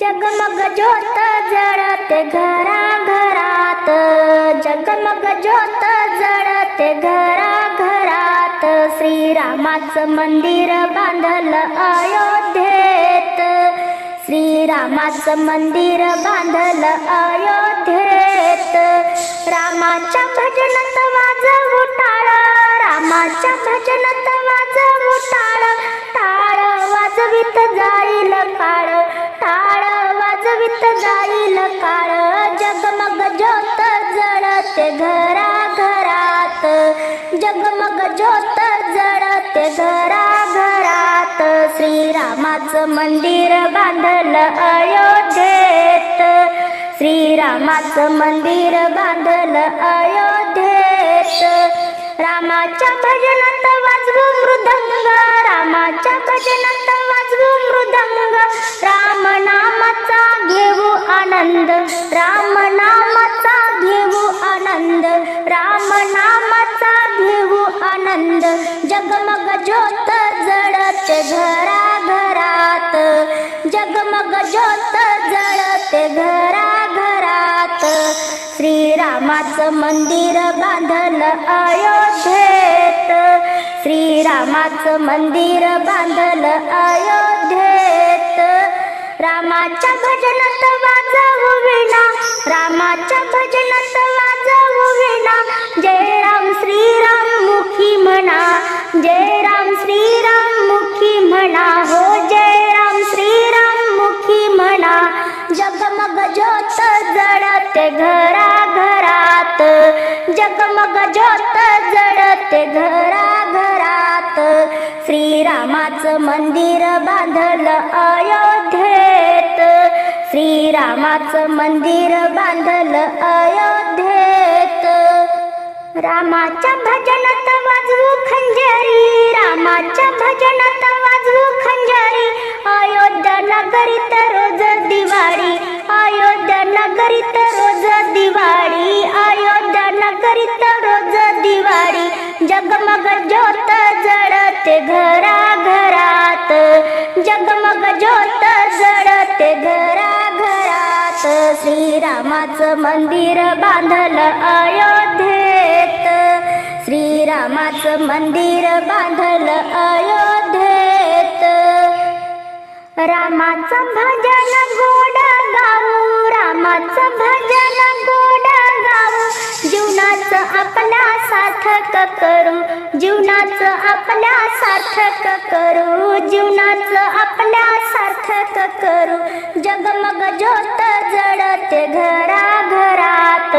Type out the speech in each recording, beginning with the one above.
जगमग ज्योत जळते घरा घरात जगमग ज्योत जळते घरा घरात श्रीरामाचं मंदिर बांधलं अयोध्येत. श्रीरामाचं मंदिर बांधलं अयोध्येत. रामाच्या भजनात वाजव टाळ रामाच्या भजनात वाजव टाळ टाळ वाजवित जाईल काळ टाळ वाजवित जाईल काळ जगमग ज्योत जळते घरा घरात जगमग ज्योत जळते घरा घरात श्रीरामाचं मंदिर बांधलं अयोध्येत. श्रीरामाचं मंदिर बांधलं अयोध्येत. रामाच्या भजनात आनंद. राम नामाचा घेऊ आनंद. राम नामाचा घेऊ आनंद. जगमग ज्योत जळते घरा घरात जगमग ज्योत जळते घरा घरात श्रीरामाचं मंदिर बांधलं अयोध्येत. श्रीरामाचं मंदिर बांधलं अयोध्येत. रामाच्या भजनात वाजवू विणा. रामाच्या भजनात वाजवू विणा. जय राम श्रीराम मुखी म्हणा. जय राम श्रीराम मुखी म्हणा. हो जय राम श्रीराम मुखी म्हणा. जगमग ज्योत जळते घरा घरात जगमग ज्योत जळते घरा घरात श्रीरामाचं मंदिर बांधलं अयोध्या श्रीरामाचं मंदिर बांधलं अयोध्येत. रामाच्या भजनात वाजवू खंजरी रामाच्या भजनात वाजवू खंजरी. अयोध्या नगरीत रोज दिवाळी अयोध्या नगरीत रोज दिवाळी अयोध्या नगरीत रोज दिवाळी. जगमग ज्योत जळते घरा घरात जगमग ज्योत जळते घरा श्रीरामाचं मंदिर बांधलं अयोध्येत. श्रीरामाचं मंदिर बांधलं अयोध्येत. रामाचं भजन गोड गाऊ रामाचं भजन गोड गाऊ. जीवनाचं आपला सार्थक करू जीवनाचं आपला सार्थक करू. जीवनाचं आपला सार्थक करू. जगमग ज्योत जळते घरा घरात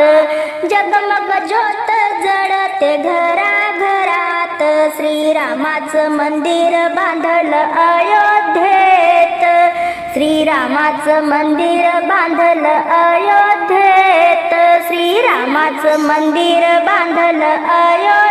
जगमग ज्योत जळते घरा घरात श्रीरामाचं मंदिर बांधलं अयोध्येत. श्रीरामाचं मंदिर बांधलं अयोध्येत. श्रीरामाचं मंदिर बांधलं अयोध्येत.